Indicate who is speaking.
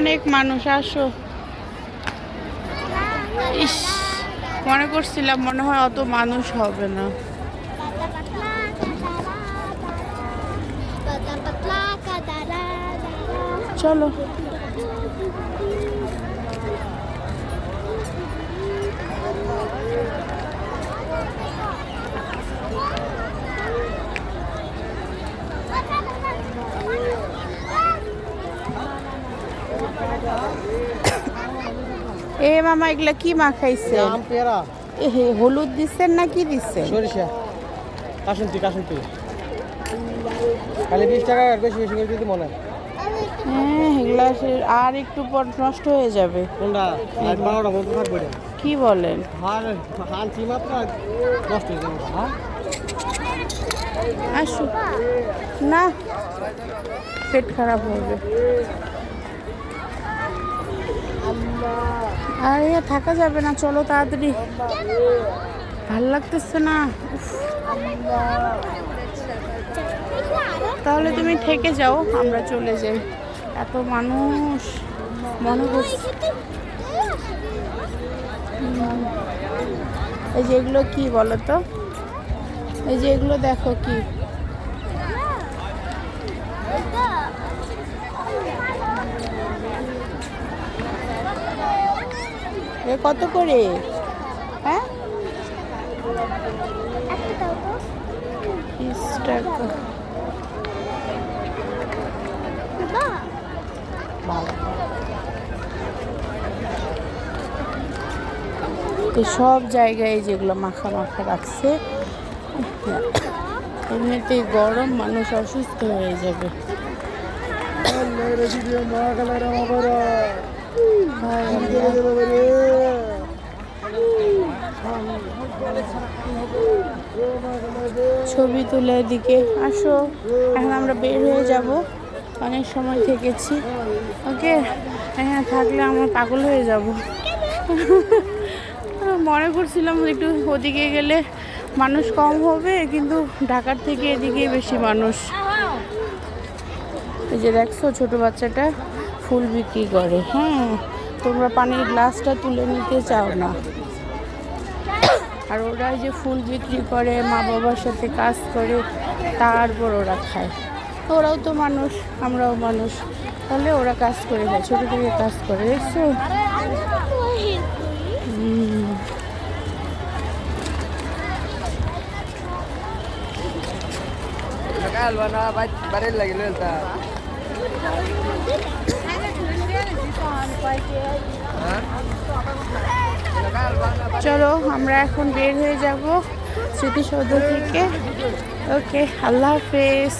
Speaker 1: অনেক মানুষ আসো। ইস মনে করছিলাম মনে হয় অত মানুষ হবে না। চলো। এ মামা এগুলা কি মাখাইছেন
Speaker 2: আম পেয়ারা।
Speaker 1: এ হে, হলুদ দিচ্ছেন না কি দিচ্ছেন
Speaker 2: সরিষা। কাসন্তি কাসন্তি খালি বিশ টাকা আর বেশি বেশি করে দিতে মনে হয়।
Speaker 1: হ্যাঁ এগুলা আর একটু পর নষ্ট হয়ে যাবে।
Speaker 2: কোনটা? বারোটা মতো থাকবে
Speaker 1: কি বলেন?
Speaker 2: আর আনছি মাত্র? আজ নষ্ট হয়ে যাবে। হ্যাঁ?
Speaker 1: না পেট খারাপ হবে। আরে, থাকা যাবে না, চলো তাড়াতাড়ি। ভালো লাগতেছে না। তাহলে তুমি থেকে যাও, আমরা চলে যাই। এত মানুষ। মনে এই যে এগুলো কি বলো তো এই যে এগুলো দেখো কি? এ কত করে? হ্যাঁ? বিশ টাকা। তো সব জায়গায় যেগুলো মাখা মাখা রাখছে এমনিতেই গরম মানুষ অসুস্থ হয়ে যাবে। ছবি তুলে এদিকে আসো। এখন আমরা বের হয়ে যাব। অনেক সময় থেকেছি। ওকে? হ্যাঁ থাকলে আমরা পাগল হয়ে যাব। মনে করছিলাম একটু ওদিকে গেলে মানুষ কম হবে, কিন্তু ঢাকার থেকে এদিকে বেশি মানুষ। এই যে দেখছ ছোট বাচ্চাটা ফুল বিক্রি করে। হ্যাঁ তোমরা পানির গ্লাসটা তুলে নিতে চাও না। আর ওরা যে ফুল বিক্রি করে, মা বাবার সাথে কাজ করে তারপর ওরা খায়। ওরাও তো মানুষ, আমরাও মানুষ। তাহলে ওরা কাজ করে যায়, ছোটো থেকে কাজ করে, দেখছ।
Speaker 2: লাগিল
Speaker 1: চলো আমরা এখন বের হয়ে যাব স্মৃতিসৌধ থেকে। ওকে আল্লাহ হাফেজ।